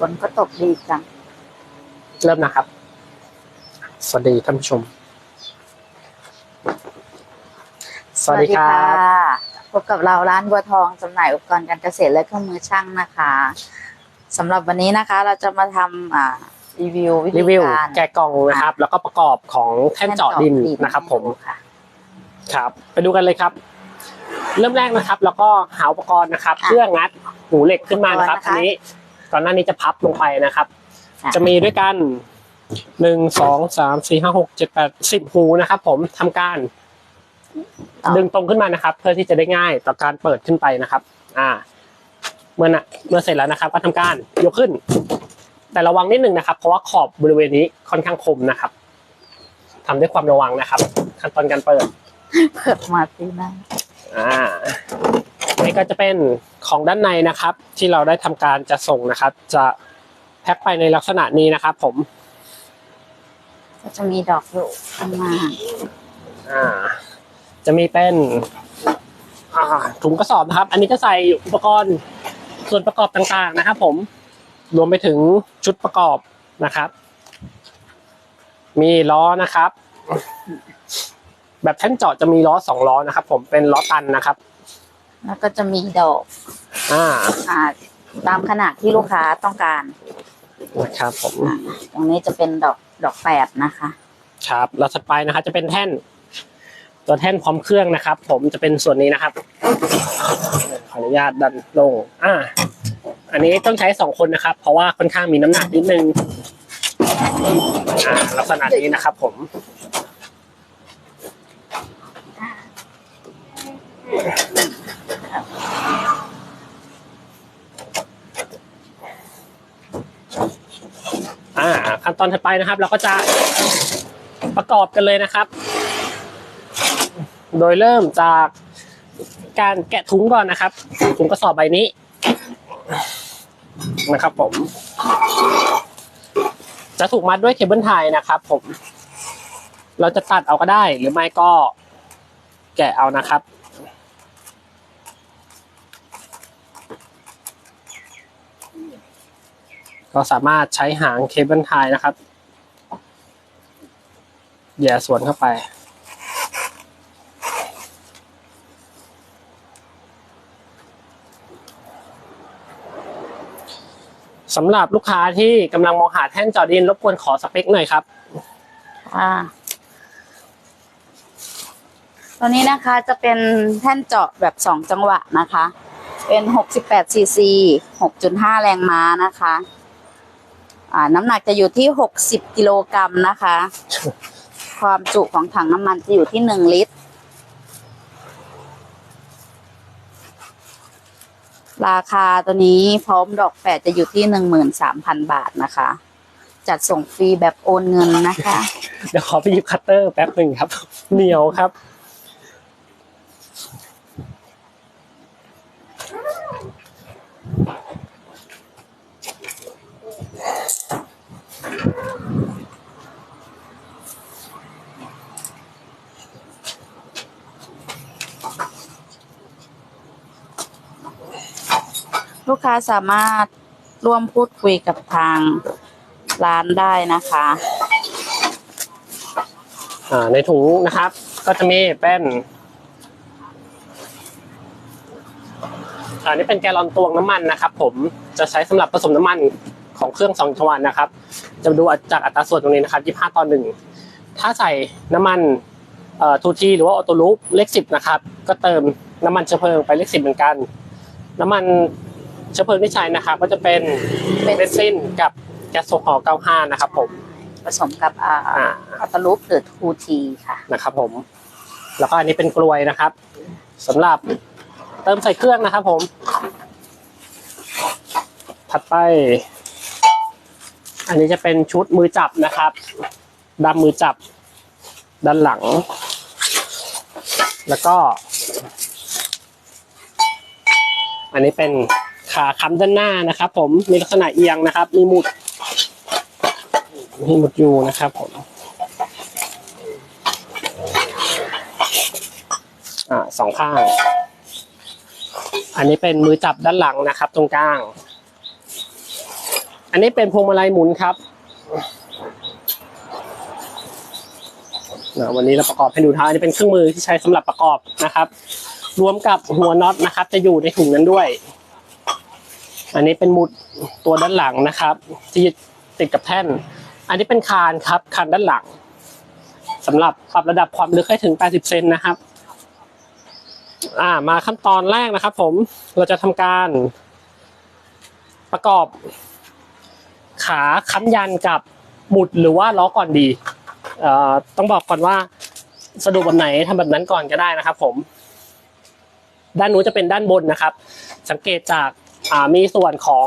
ฝนก็ตกดีจัง เริ่มนะครับ สวัสดีท่านผู้ชม สวัสดีครับพบกับเราร้านบัวทองจำหน่ายอุปกรณ์การเกษตรและเครื่องมือช่างนะคะสำหรับวันนี้นะคะ เราจะมาทำอ่ารีวิววิรีธีวิวการ แกะกล่องนะครับ แล้วก็ประกอบของแท่นเจาะดินนะครับ ผม ค่ะ ครับ ไปดูกันเลยครับ เริ่มแรกนะครับ แล้วก็หาอุปกรณ์นะครับ อะเพื่องัดหูเหล็กขึ้นมานะครับ อุปกรณ์นะคะ อันนี้ ก่อนหน้านี้จะพับลงไปนะครับค่ะจะมีด้วยกันหนึ่งสองสามสี่ห้าหกเจ็ดแปดสิบหูนะครับ ผมทำการ ดึงตรงขึ้นมานะครับ เพื่อที่จะได้ง่ายต่อการเปิดขึ้นไปนะครับ อ่า เมื่อนะเมื่อเสร็จแล้วนะครับ ก็ทำการยกขึ้น แต่ระวังนิดหนึ่งนะครับ เพราะว่าขอบบริเวณนี้ค่อนข้างคมนะครับทำด้วยความระวังนะครับ ขั้นตอนการเปิด เปิดมาปีหน้าอ่า นี่ก็จะเป็นของด้านในนะครับ ที่เราได้ทำการจะส่งนะครับ จะแพ็คไปในลักษณะนี้นะครับ ผม ก็จะมีดอกอยู่ข้างล่างอ่า จะมีเป็นอ่าถุงกระสอบนะครับ อันนี้จะใส่อุปกรณ์ส่วนประกอบต่างๆนะครับ ผมรวมไปถึงชุดประกอบนะครับ มีล้อนะครับ แบบแท่นเจาะจะมีล้อสองล้อนะครับ ผมเป็นล้อตันนะครับ แล้วก็จะมีดอกอ่าอ่าตามขนาดที่ลูกค้าต้องการนะครับผมอ่าตรงนี้จะเป็นดอกดอกแปดนะคะ ครับแล้วถัดไปนะครับจะเป็นแท่น ตัวแท่นพร้อมเครื่องนะครับ ผมจะเป็นส่วนนี้นะครับขออนุญาตดันลงอ่าอันนี้ต้องใช้สองคนนะครับ เพราะว่าค่อนข้างมีน้ำหนักนิดนึงอ่าลักษณะนี้นะครับ ผมอ่ ขั้นตอนถัดไปนะครับ เราก็จะประกอบกันเลยนะครับ โดยเริ่มจากการแกะถุงก่อนนะครับ ถุงกระสอบใบนี้นะครับ ผม จะถูกมัดด้วยเคเบิลไทยนะครับ ผม เราจะตัดเอาก็ได้ หรือไม่ก็แกะเอานะครับ ก็สามารถใช้หางเคเบิลไทยนะครับแย่สวนเข้าไป สำหรับลูกค้าที่กำลังมองหาแท่นจอดิน รบกวนขอสเปคหน่อยครับ อ่า ตัวนี้นะคะจะเป็นแท่นเจาะแบบสองจังหวะนะคะ เป็น 68ซีซี 6.5 แรงม้านะคะ อ่าน้ำหนักจะอยู่ที่60กิโลกรัมนะคะ ความจุของถังน้ำมันจะอยู่ที่1ลิตร ราคาตัวนี้พร้อมดอกแปดจะอยู่ที่13,000บาทนะคะ จัดส่งฟรีแบบโอนเงินนะคะ เดี๋ยวขอไปหยิบคัตเตอร์แป๊บหนึ่งครับ เหนียวครับ ลูกค้าสามารถร่วมพูดคุยกับทางร้านได้นะคะ อ่าในถุงนะครับ ก็จะมีเป็นอันนี้เป็นแกลลอนตวงน้ำมันนะครับผมจะใช้สำหรับผสมน้ำมันของเครื่องสองจังหวะนะครับ จะดูจากอัตราส่วนตรงนี้นะครับ 25 ต่อหนึ่งถ้าใส่น้ำมันทูทีหรือว่าออโต้ลูปเลขสิบนะครับ ก็เติมน้ำมันเชื้อเพลิงไปเลขสิบเหมือนกัน น้ำมัน เชื้อเพลิงที่ใช้นะครับก็จะเป็นเบนซินเบนซินกับแก๊สโซฮอล์95 นะครับผม ผสมกับอ่าอ่า อัตลูปหรือทูทีค่ะ นะครับผม แล้วก็อันนี้เป็นกลวยนะครับสำหรับเติมใส่เครื่องนะครับผม ถัดไป อันนี้จะเป็นชุดมือจับนะครับดำมือจับ ด้านหลัง แล้วก็ อันนี้เป็น ขาค้ำด้านหน้านะครับ ผมมีลักษณะเอียงนะครับ มีหมุดมีหมุดอยู่นะครับผมอ่าสองข้าง อันนี้เป็นมือจับด้านหลังนะครับ ตรงกลาง อันนี้เป็นพวงมาลัยหมุนครับนะวันนี้เราประกอบให้ดูท้ายอันนี้เป็นเครื่องมือที่ใช้สำหรับประกอบนะครับ รวมกับหัวน็อตนะครับ จะอยู่ในถุงนั้นด้วย อันนี้เป็นหมุดตัวด้านหลังนะครับ ที่ติดกับแท่น อันนี้เป็นคานครับคานด้านหลังสำหรับปรับระดับความลึกให้ถึง 80 เซนนะครับ อ่ามาขั้นตอนแรกนะครับ ผมเราจะทำการ ประกอบ ขาค้ำยันกับหมุดหรือว่าล้อก่อนดีเอ่อต้องบอกก่อนว่าสะดวกแบบไหนทำแบบนั้นก่อนก็ได้นะครับ ผม ด้านนู้นจะเป็นด้านบนนะครับ สังเกตจาก มีส่วนของ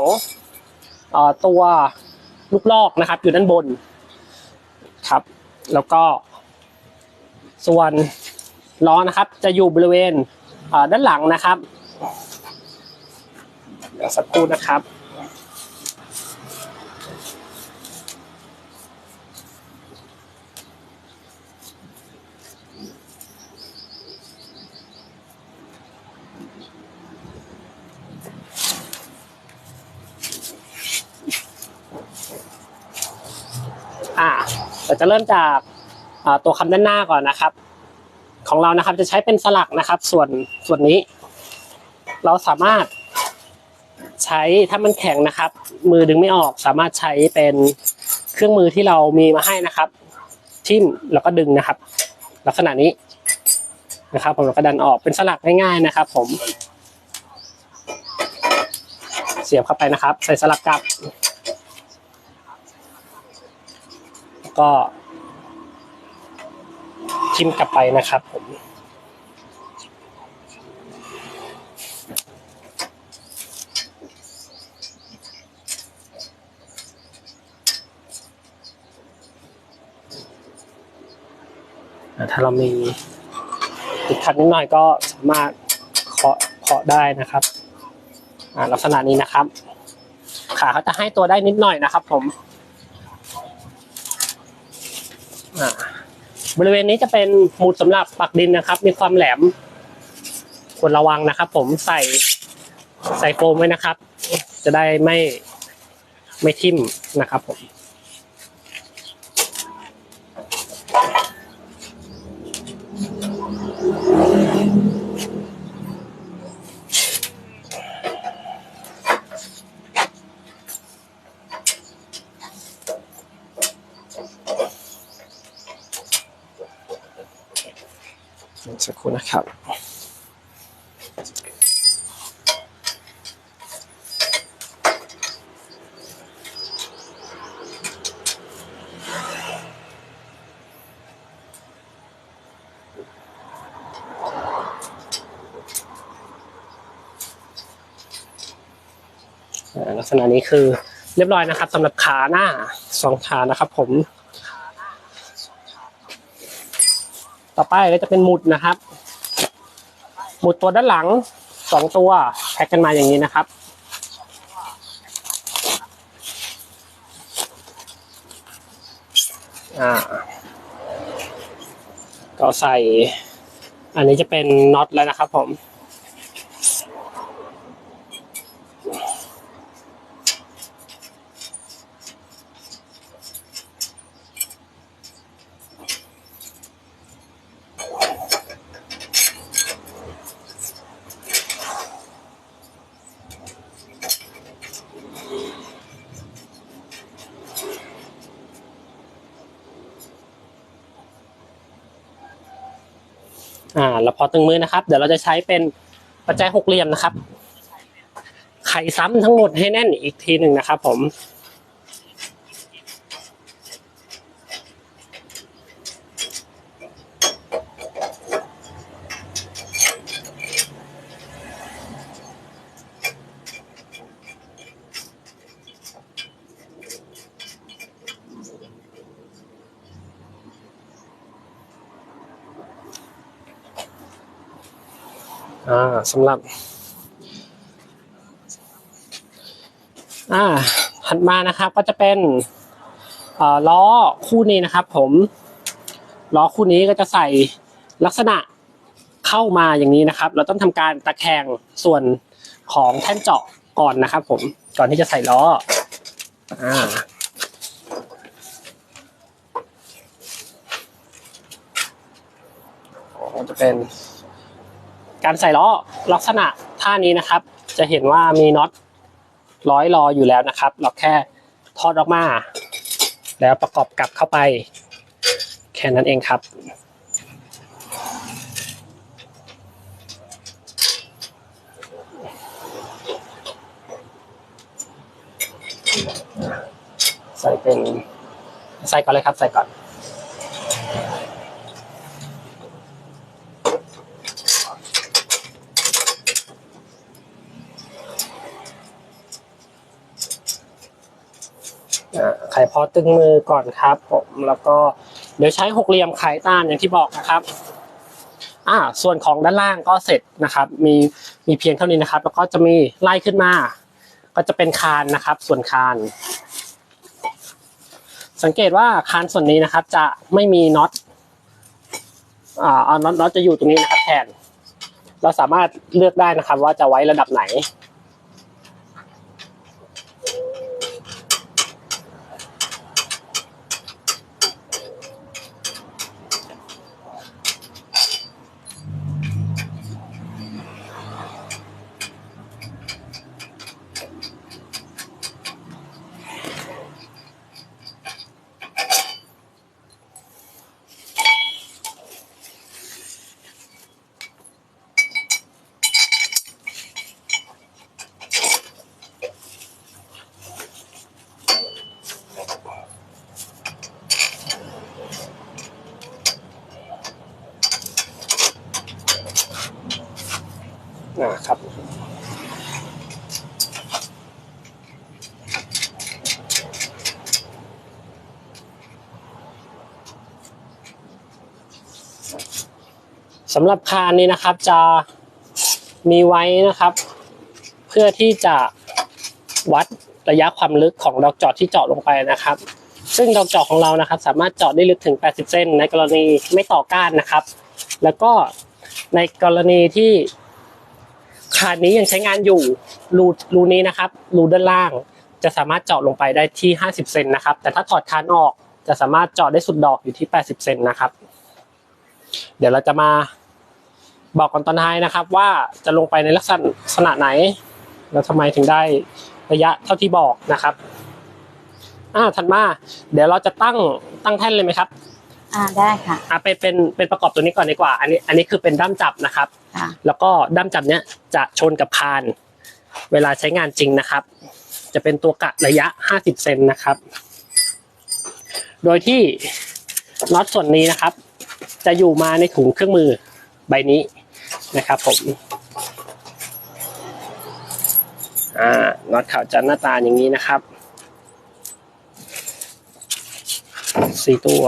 อตัวลูกลอกนะครับ อยู่ด้านบนครับ แล้วก็ ส่วนล้อนะครับ จะอยู่บริเวณด้านหลังนะครับเดี๋ยวสักครู่นะครับ อ่าเรา จะเริ่มจากตัวคำด้านหน้าก่อนนะครับ ของเรานะครับจะใช้เป็นสลักนะครับ ส่วนส่วนนี้ เราสามารถใช้ถ้ามันแข็งนะครับ มือดึงไม่ออกสามารถใช้เป็นเครื่องมือที่เรามีมาให้นะครับทิ่มแล้วก็ดึงนะครับ ลักษณะนี้นะครับ ผมเราก็ดันออกเป็นสลักง่ายๆนะครับ ผม เสียบเข้าไปนะครับ ใส่สลักกลับ ก็ทิมกลับไปนะครับผมถ้าเรามีติดขัดนิดหน่อยก็สามารถเคาะเคาะได้นะครับอ่าลักษณะนี้นะครับ ขาเขาจะให้ตัวได้นิดหน่อยนะครับ ผม อ่า บริเวณนี้จะเป็นหมุดสำหรับปักดินนะครับ มีความแหลมควรระวังนะครับ ผมใส่ใส่โฟมไว้นะครับ จะได้ไม่ไม่ทิ่มนะครับผม สักครู่นะครับ ลักษณะนี้คือเรียบร้อยนะครับสำหรับขาหน้าสองขานะครับผม ต่อไปก็จะเป็นหมุดนะครับ หมุดตัวด้านหลังสองตัวแพ็กกันมาอย่างนี้นะครับ อ่า ก็ใส่ อันนี้จะเป็นน็อตแล้วนะครับผม ตึงมือนะครับ เดี๋ยวเราจะใช้เป็นปัจจัยหกเหลี่ยมนะครับ ไขซ้ำทั้งหมดให้แน่นอีกทีหนึ่งนะครับผม อ่าสำหรับ อ่าถัดมานะครับก็จะเป็นล้อคู่นี้นะครับผมล้อคู่นี้ก็จะใส่ลักษณะเข้ามาอย่างนี้นะครับ เราต้องทำการตะแคงส่วนของแท่นเจาะก่อนนะครับ ผมก่อนที่จะใส่ล้ออ่าจะเป็น การใส่ล้อลักษณะท่านี้นะครับ จะเห็นว่ามีน็อตร้อยรออยู่แล้วนะครับ เราแค่ทอดออกมา แล้วประกอบกลับเข้าไป แค่นั้นเองครับใส่เป็นใส่ก่อนเลยครับใส่ก่อน ไขพอตึงมือก่อนครับผมแล้วก็เดี๋ยวใช้หกเหลี่ยมไขต้านอย่างที่บอกนะครับอ่าส่วนของด้านล่างก็เสร็จนะครับ มีมีเพียงเท่านี้นะครับ แล้วก็จะมีไล่ขึ้นมา ก็จะเป็นคานนะครับ ส่วนคานสังเกตว่าคานส่วนนี้นะครับ จะไม่มีน็อตอ่าอาน็อตน็อตจะอยู่ตรงนี้นะครับ แทน เราสามารถเลือกได้นะครับ ว่าจะไว้ระดับไหน ครับ สำหรับคานนี้นะครับจะมีไว้นะครับ เพื่อที่จะวัดระยะความลึกของดอกจาะที่เจาะลงไปนะครับ ซึ่งดอกจาะของเรานะครับ สามารถเจาะได้ลึกถึง 80 เซนในกรณีไม่ต่อก้านนะครับ แล้วก็ในกรณีที่ คานนี้ยังใช้งานอยู่รูรูนี้นะครับรูด้านล่าง จะสามารถเจาะลงไปได้ที่ 50 เซนนะครับ แต่ถ้าถอดคานออกจะสามารถเจาะได้สุดดอกอยู่ที่ 80 เซนนะครับ เดี๋ยวเราจะมาบอกกันตอนท้ายนะครับ ว่าจะลงไปในลักษณะไหน แล้วทำไมถึงได้ระยะเท่าที่บอกนะครับอ่าถัดมา เดี๋ยวเราจะตั้งตั้งแท่นเลยไหมครับ อ่าได้ค่ะ อ่าเป็นเป็นเป็นประกอบตัวนี้ก่อนดีกว่า อันนี้อันนี้คือเป็นด้ามจับนะครับ ค่ะ แล้วก็ด้ามจับเนี้ยจะชนกับคาน เวลาใช้งานจริงนะครับ จะเป็นตัวกะระยะ 50 เซนนะครับ โดยที่น็อตส่วนนี้นะครับ จะอยู่มาในถุงเครื่องมือใบนี้นะครับ ผมอ่าน็อตเขาจะหน้าตาอย่างนี้นะครับสี่ตัว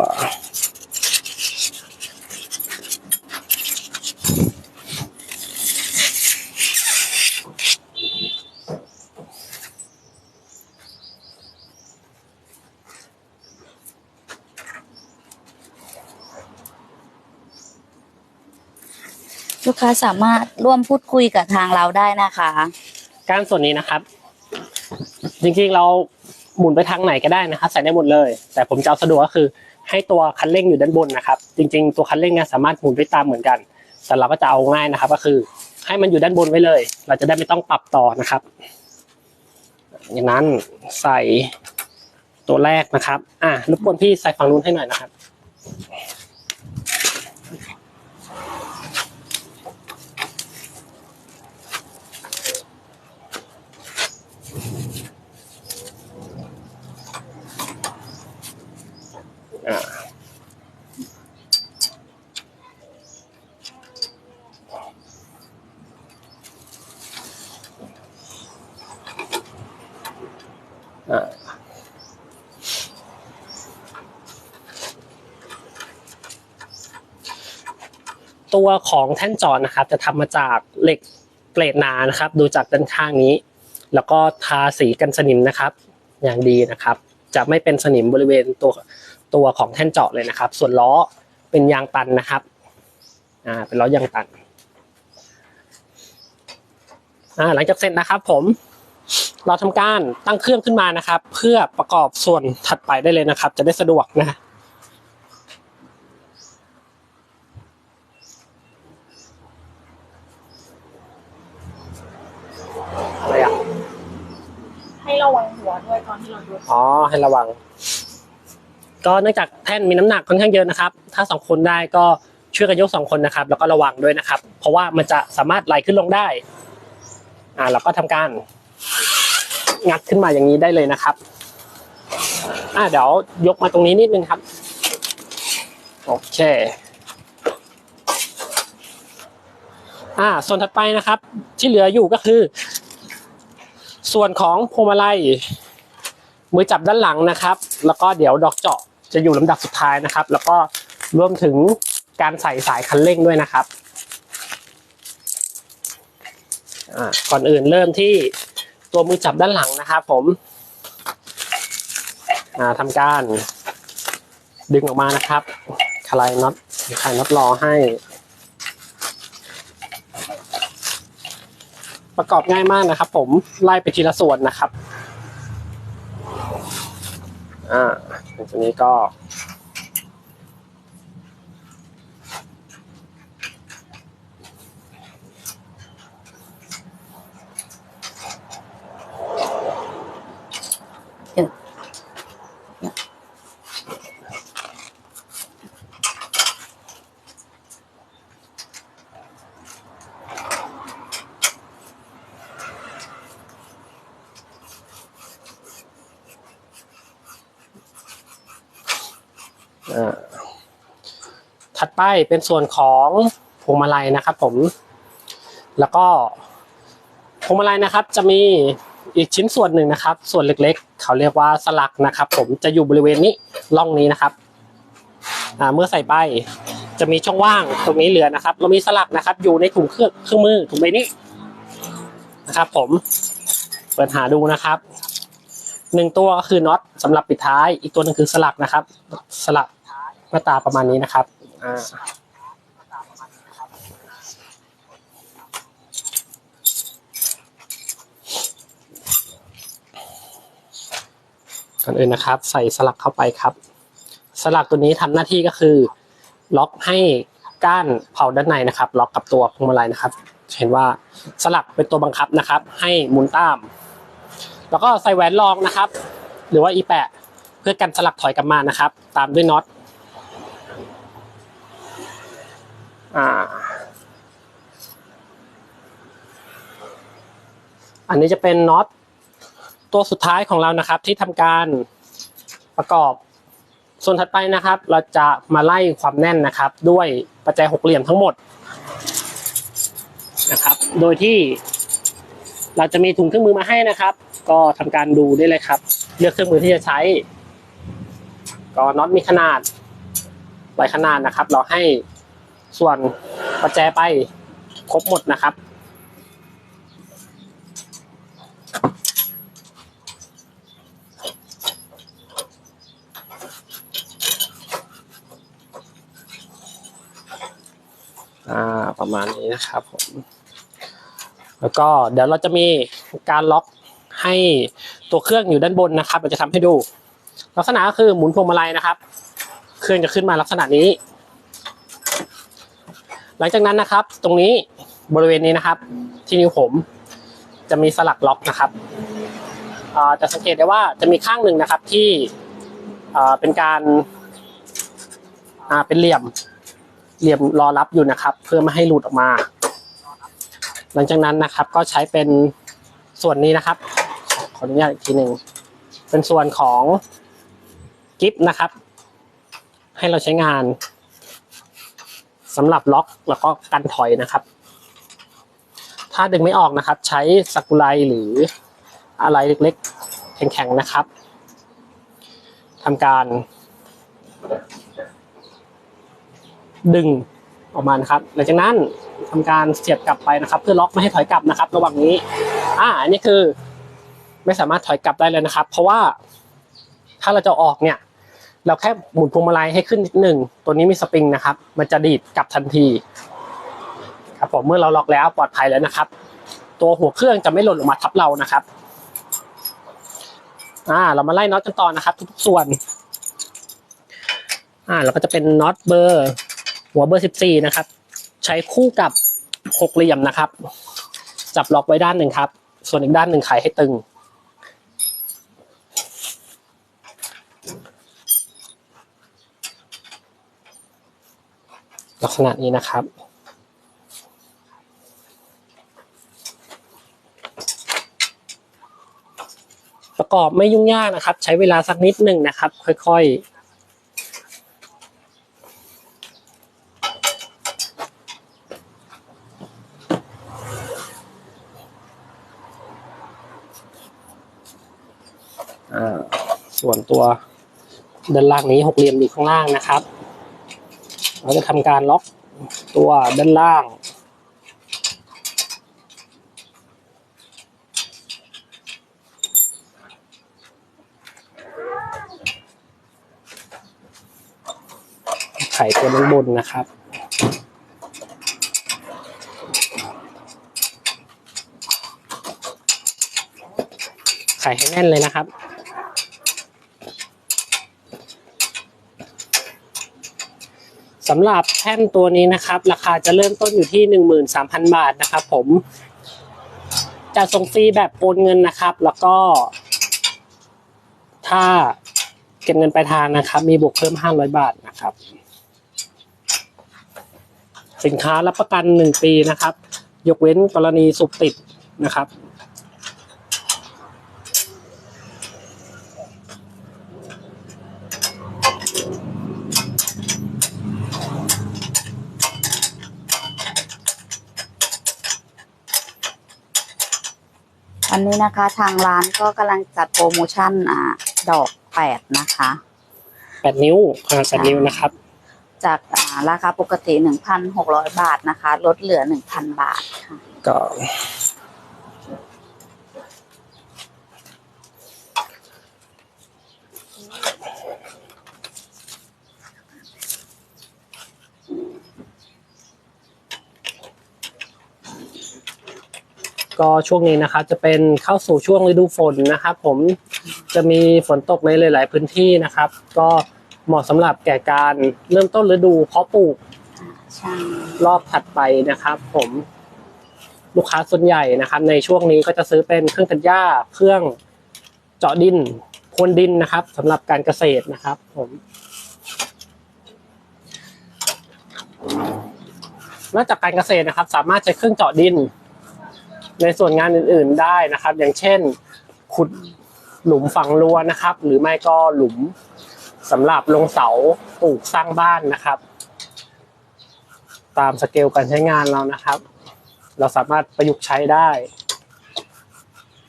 ลูกค้าสามารถร่วมพูดคุยกับทางเราได้นะคะ ก้านส่วนนี้นะครับ จริงๆเราหมุนไปทางไหนก็ได้นะครับใส่ได้หมดเลย แต่ผมจะเอาสะดวกก็คือ ให้ตัวคันเร่งอยู่ด้านบนนะครับ จริง ๆ ตัวคันเร่งเนี่ยสามารถหมุนไปตามเหมือนกัน แต่เราก็จะเอาง่ายนะครับ ก็คือ ให้มันอยู่ด้านบนไว้เลย เราจะได้ไม่ต้องปรับต่อนะครับ อย่างนั้นใส่ตัวแรกนะครับ อะรบกวนพี่ใส่ฝั่งนู้นให้หน่อยนะครับ อ่าตัวของแท่นจอดนะครับจะทำมาจากเหล็กเกรดหนานะครับ ดูจากด้านข้างนี้ แล้วก็ทาสีกันสนิมนะครับ อย่างดีนะครับ จะไม่เป็นสนิมบริเวณตัว ตัวของแท่นเจาะเลยนะครับ ส่วนล้อเป็นยางตันนะครับอ่าเป็นล้อยางตันอ่าหลังจากเสร็จนะครับ ผม เราทำการตั้งเครื่องขึ้นมานะครับ เพื่อประกอบส่วนถัดไปได้เลยนะครับ จะได้สะดวกนะอะไรอะให้ระวังหัวด้วยตอนที่เรายกอ๋อให้ระวัง ก็เนื่องจากแท่นมีน้ำหนักค่อนข้างเยอะนะครับ ถ้าสองคนได้ก็ช่วยกันยกสองคนนะครับ แล้วก็ระวังด้วยนะครับ เพราะว่ามันจะสามารถไหลขึ้นลงได้ อ่าเราก็ทำการงัดขึ้นมาอย่างนี้ได้เลยนะครับ อ่าเดี๋ยวยกมาตรงนี้นิดนึงครับ โอเค อ่า ส่วนถัดไปนะครับ ที่เหลืออยู่ก็คือ ส่วนของพวงมาลัยมือจับด้านหลังนะครับ แล้วก็เดี๋ยวดอกเจาะ จะอยู่ลำดับสุดท้ายนะครับ แล้วก็รวมถึงการใส่สายคันเร่งด้วยนะครับก่อนอื่นเริ่มที่ตัวมือจับด้านหลังนะครับ ผมอ่าทำการดึงออกมานะครับคลายน็อตคลายน็อตรอให้ ประกอบง่ายมากนะครับ ผมไล่ไปทีละส่วนนะครับ อ่า ตรงนี้ก็ ไปเป็นส่วนของพวงมาลัยนะครับ ผม แล้วก็พวงมาลัยนะครับ จะมีอีกชิ้นส่วนหนึ่งนะครับ ส่วนเล็กๆ เขาเรียกว่าสลักนะครับ ผมจะอยู่บริเวณนี้ร่องนี้นะครับเมื่อใส่ไปจะมีช่องว่างตรงนี้เหลือนะครับ เรามีสลักนะครับ อยู่ในถุงเครื่องเครื่องมือถุงใบนี้นะครับ ผมเปิดหาดูนะครับหนึ่งตัวก็คือน็อตสำหรับปิดท้าย อีกตัวหนึงคือสลักนะครับ สลักหน้าตาประมาณนี้นะครับ อ่าก่อนอื่นนะครับ ใส่สลักเข้าไปครับ สลักตัวนี้ทำหน้าที่ก็คือ ล็อกให้ก้านเผาด้านในนะครับ ล็อกกับตัวพวงมาลัยนะครับ เห็นว่าสลักเป็นตัวบังคับนะครับ ให้หมุนตาม แล้วก็ใส่แหวนรองนะครับ หรือว่าอีแปะเพื่อกันสลักถอยกลับมานะครับ ตามด้วยน็อต อ่า อันนี้จะเป็นน็อตตัวสุดท้ายของเรานะครับ ที่ทำการประกอบ ส่วนถัดไปนะครับ เราจะมาไล่ความแน่นนะครับ ด้วยปัจจัยหกเหลี่ยมทั้งหมดนะครับ โดยที่เราจะมีถุงเครื่องมือมาให้นะครับ ก็ทำการดูได้เลยครับ เลือกเครื่องมือที่จะใช้ก็น็อตมีขนาดหลายขนาดนะครับ เราให้ ส่วนประแจไปครบหมดนะครับ ประมาณนี้นะครับผม แล้วก็เดี๋ยวเราจะมีการล็อกให้ตัวเครื่องอยู่ด้านบนนะครับ เราจะทำให้ดู ลักษณะก็คือหมุนพวงมาลัยนะครับ เครื่องจะขึ้นมาลักษณะนี้ หลังจากนั้นนะครับ ตรงนี้บริเวณนี้นะครับ ที่นิ้วผมจะมีสลักล็อกนะครับจะสังเกตได้ว่าจะมีข้างหนึ่งนะครับที่เป็นการาเป็นเหลี่ยมเหลี่ยมรอรับอยู่นะครับ เพื่อไม่ให้หลุดออกมา หลังจากนั้นนะครับก็ใช้เป็นส่วนนี้นะครับ ขออนุญาตอีกทีหนึ่งเป็นส่วนของกิฟนะครับ ให้เราใช้งาน สำหรับล็อกแล้วก็กันถอยนะครับ ถ้าดึงไม่ออกนะครับ ใช้สักุไลหรืออะไรเล็กๆ แข็งๆนะครับทำการ ดึงออกมานะครับ หลังจากนั้นทำการเสียบกลับไปนะครับ เพื่อล็อกไม่ให้ถอยกลับนะครับ ระหว่างนี้ อ่าอันนี้คือ ไม่สามารถถอยกลับได้เลยนะครับ เพราะว่าถ้าเราจะออกเนี่ย เราแค่หมุนพวงมาลัยให้ขึ้นนิดหนึ่งตัวนี้มีสปริงนะครับ มันจะดีดกลับทันที ครับผมเมื่อเราล็อกแล้วปลอดภัยแล้วนะครับ ตัวหัวเครื่องจะไม่หล่นลงมาทับเรานะครับอ่าเรามาไล่น็อตกันต่อนะครับ ทุกๆส่วนอ่าเราก็จะเป็นน็อตเบอร์ หัวเบอร์สิบสี่นะครับ ใช้คู่กับหกเหลี่ยมนะครับ จับล็อกไว้ด้านหนึ่งครับ ส่วนอีกด้านหนึ่งไขให้ตึง ลักษณะนี้นะครับ ประกอบไม่ยุ่งยากนะครับ ใช้เวลาสักนิดหนึ่งนะครับ ค่อยๆส่วนตัวด้านล่างนี้หกเหลี่ยมอยู่ข้างล่างนะครับ เราจะทำการล็อกตัวด้านล่าง ไขตัวด้านบนนะครับไขให้แน่นเลยนะครับ สำหรับแท่นตัวนี้นะครับ ราคาจะเริ่มต้นอยู่ที่หนึ่งหมื่นสามพันบาทนะครับ ผมจะส่งฟรีแบบโอนเงินนะครับ แล้วก็ ถ้าเก็บเงินปลายทางนะครับ มีบวกเพิ่มห้าร้อยบาทนะครับ สินค้ารับประกันหนึ่งปีนะครับ ยกเว้นกรณีสุกติดนะครับ อั นนี้นะคะ ทางร้านก็กำลังจัดโปรโมชั่นอ่าดอกแปดนะคะ แปดนิ้วขนาดแปดนิ้วนะครับ จากอ่าราคาปกติหนึ่งพันหกร้อยบาทนะคะ ลดเหลือหนึ่งพันบาทค่ะ ก็ ก็ช่วงนี้นะครับจะเป็นเข้าสู่ช่วงฤดูฝนนะครับ ผมจะมีฝนตกในหลาย ๆ พื้นที่นะครับ ก็เหมาะสำหรับแก่การเริ่มต้นฤดูเพาะปลูกใช่รอบถัดไปนะครับ ผมลูกค้าส่วนใหญ่นะครับ ในช่วงนี้ก็จะซื้อเป็นเครื่องตัดหญ้าเครื่องเจาะดินพรวนดินนะครับสำหรับการเกษตรนะครับ ผมนอกจากการเกษตรนะครับ สามารถใช้เครื่องเจาะดิน ในส่วนงานอื่นๆได้นะครับ อย่างเช่น ขุดหลุมฝังรั้วนะครับ หรือไม่ก็หลุมสำหรับลงเสาปลูกสร้างบ้านนะครับ ตามสเกลการใช้งานเรานะครับ เราสามารถประยุกต์ใช้ได้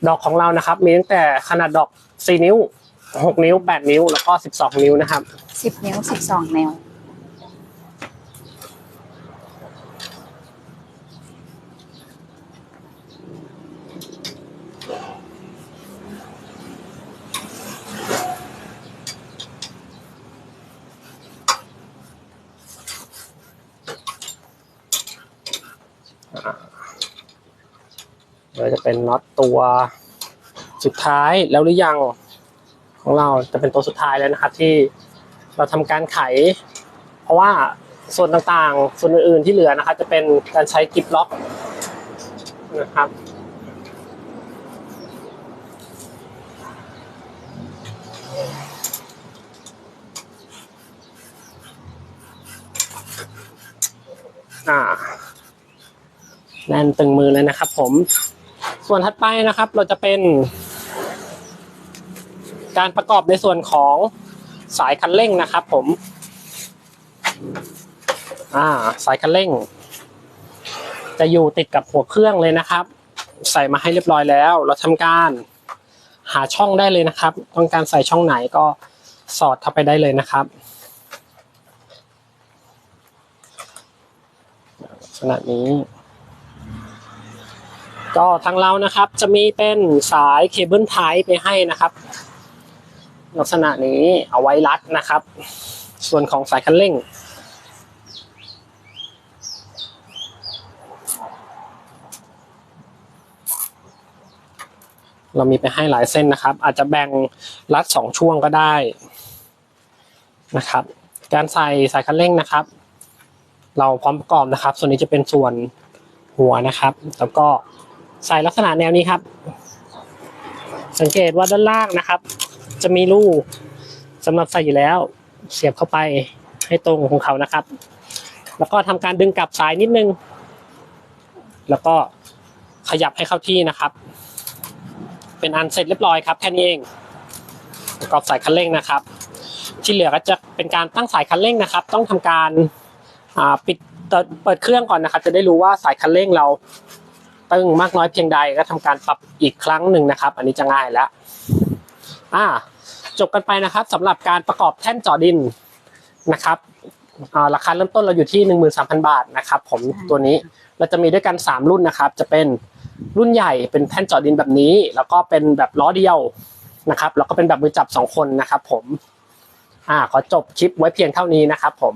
ดอกของเรานะครับ มีตั้งแต่ขนาดดอก 4 นิ้ว 6 นิ้ว 8 นิ้ว แล้วก็ 12 นิ้วนะครับ สิบนิ้วสิบสองนิ้ว จะเป็นน็อตตัวสุดท้ายแล้วหรือยังของเราจะเป็นตัวสุดท้ายแล้วนะครับที่เราทำการไข เพราะว่าส่วนต่างๆ ส่วนอื่นๆที่เหลือนะครับจะเป็นการใช้กิบล็อกนะครับอ่าแน่นตึงมือเลยนะครับผม ส่วนถัดไปนะครับเราจะเป็นการประกอบในส่วนของสายคันเร่งนะครับ ผม อ่า สายคันเร่ง จะอยู่ติดกับหัวเครื่องเลยนะครับ ใส่มาให้เรียบร้อยแล้ว เราทำการหาช่องได้เลยนะครับ ต้องการใส่ช่องไหนก็สอดเข้าไปได้เลยนะครับลักษณะนี้ ก็ทางเรานะครับจะมีเป็นสายเคเบิลไทป์ไปให้นะครับ ลักษณะนี้เอาไว้รัดนะครับ ส่วนของสายคันเร่งเเรามีไปให้หลายเส้นนะครับ อาจจะแบ่งรัดสองช่วงก็ได้นะครับ การใส่สายคันเร่งนะครับ เราพร้อมประกอบนะครับ ส่วนนี้จะเป็นส่วนหัวนะครับ แล้วก็ ใส่ลักษณะแนวนี้ครับ สังเกตว่าด้านล่างนะครับ จะมีรูสำหรับใส่อยู่แล้ว เสียบเข้าไปให้ตรงของเขานะครับ แล้วก็ทำการดึงกลับซ้ายนิดนึง แล้วก็ขยับให้เข้าที่นะครับ เป็นอันเสร็จเรียบร้อยครับแค่นี้เองประกอบสายคันเร่งนะครับ ที่เหลือก็จะเป็นการตั้งสายคันเร่งนะครับ ต้องทำการปิดเปิดเปิดเครื่องก่อนนะครับ จะได้รู้ว่าสายคันเร่งเรา ตึงมากน้อยเพียงใดก็ทำการปรับอีกครั้งหนึ่งนะครับ อันนี้จะง่ายแล้วอ่าจบกันไปนะครับสำหรับการประกอบแท่นจอดินนะครับอ่าราคาเริ่มต้นเราอยู่ที่หนึ่งหมื่นสามพันบาทนะครับผมตัวนี้เราจะมีด้วยกันสามรุ่นนะครับ จะเป็นรุ่นใหญ่เป็นแท่นจอดินแบบนี้ แล้วก็เป็นแบบล้อเดียวนะครับ แล้วก็เป็นแบบมือจับสองคนนะครับ ผม อ่า ขอจบคลิปไว้เพียงเท่านี้นะครับ ผม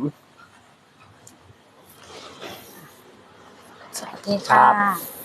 สวัสดีครัค่ะบ